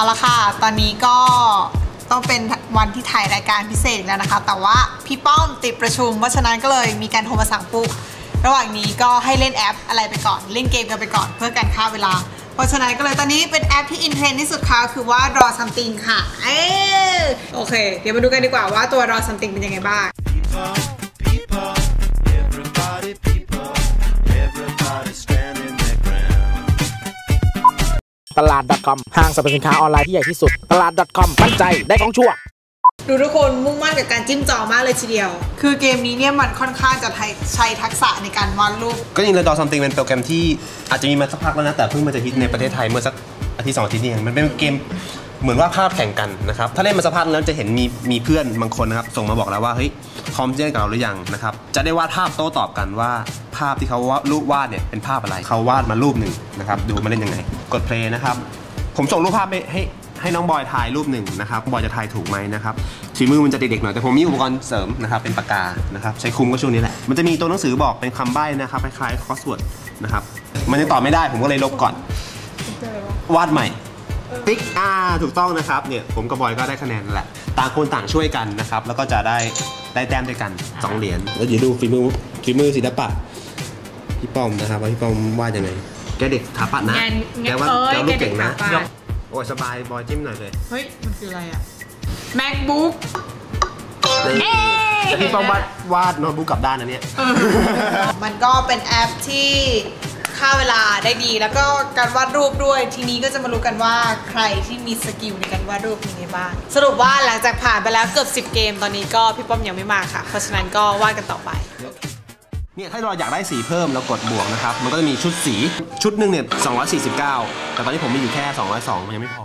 เอาละค่ะ ตอนนี้ก็ต้องเป็นวันที่ถ่ายรายการพิเศษแล้วนะคะ แต่ว่าพี่ป้อมติดประชุม เพราะฉะนั้นก็เลยมีการโทรมาสั่งปุ๊บระหว่างนี้ก็ให้เล่นแอปอะไรไปก่อน เล่นเกมกันไปก่อนเพื่อการฆ่าเวลา เพราะฉะนั้นก็เลยตอนนี้เป็นแอปที่อินเทรนด์ที่สุดค่ะคือว่า Draw Something ค่ะ เออโอเค เดี๋ยวมาดูกันดีกว่าว่าตัว Draw Something เป็นยังไงบ้าง ตลาด .com ห้างสรรพสินค้าออนไลน์ที่ใหญ่ที่สุด ตลาด .com มั่นใจได้ของชัวร์ดูทุกคนมุ่งมั่นกับการจิ้มจอมากเลยทีเดียว คือเกมนี้เนี่ยมันค่อนข้างจะใช้ทักษะในการวาดรูป ก็จริงๆเลยดอซัมติงเป็นโปรแกรมที่อาจจะมีมาสักพักแล้วนะ แต่เพิ่งมาจะฮิตในประเทศไทยเมื่อสักอาทิตย์สองอาทิตย์นี้เองมันเป็นเกม เหมือนว่าภาพแข่งกันนะครับ ถ้าเล่นมาสักพักแล้วจะเห็นมีมีเพื่อนบางคนนะครับ ส่งมาบอกแล้วว่าเฮ้ยคอมจะเล่นกับเราหรือยังนะครับ จะได้วาดภาพโต้ตอบกันว่าภาพที่เขาวาดรูปวาดเนี่ยเป็นภาพอะไร เขาวาดมารูปหนึ่งนะครับ ดูมาเล่นยังไง กดเพลย์นะครับ ผมส่งรูปภาพไปให้ให้น้องบอยถ่ายรูปหนึ่งนะครับบอยจะถ่ายถูกไหมนะครับฝีมือมันจะเด็กๆหน่อยแต่ผมมีอุปกรณ์เสริมนะครับเป็นปากกานะครับใช้คุมก็ช่วงนี้แหละมันจะมีตัวหนังสือบอกเป็นคำใบ้นะครับคล้ายๆคอสวดนะครับมันยังตอบไม่ได้ผมก็เลยลบก่อนวาดใหม่ ติ๊กอ่าถูกต้องนะครับเนี่ยผมกับบอยก็ได้คะแนนนั่นแหละต่างคนต่างช่วยกันนะครับ แล้วก็จะได้ได้แต้มด้วยกันสองเหรียญแล้วเดี๋ยวดูฝีมือฝีมือศิลปะพี่ป้อมนะครับว่าพี่ป้อมวาดยังไงแกเด็กสถาปัตย์นะงานแกว่าเอ้ยแกลูกเก่งนะแกเด็กสถาปัตย์โอ้ยสบายบอยจิ้มหน่อยเลยเฮ้ยมันคืออะไรอะ MacBook นี่แต่พี่ป้อมวาดวาดโน้ตบุ๊กกลับด้านนะเนี่ยมันก็เป็นแอปที่ ค่าเวลาได้ดี แล้วก็การวาดรูปด้วย ทีนี้ก็จะมารู้กันว่าใครที่มีสกิลในการวาดรูปเป็นไงบ้าง สรุปว่าหลังจากผ่านไปแล้วเกือบ 10 เกมตอนนี้ก็พี่ป้อมยังไม่มาค่ะ เพราะฉะนั้นก็วาดกันต่อไป เนี่ยถ้าเราอยากได้สีเพิ่มเรากดบวกนะครับ มันก็จะมีชุดสีชุดหนึ่งเนี่ย249 แต่ตอนนี้ผมมีอยู่แค่ 202มันยังไม่พอ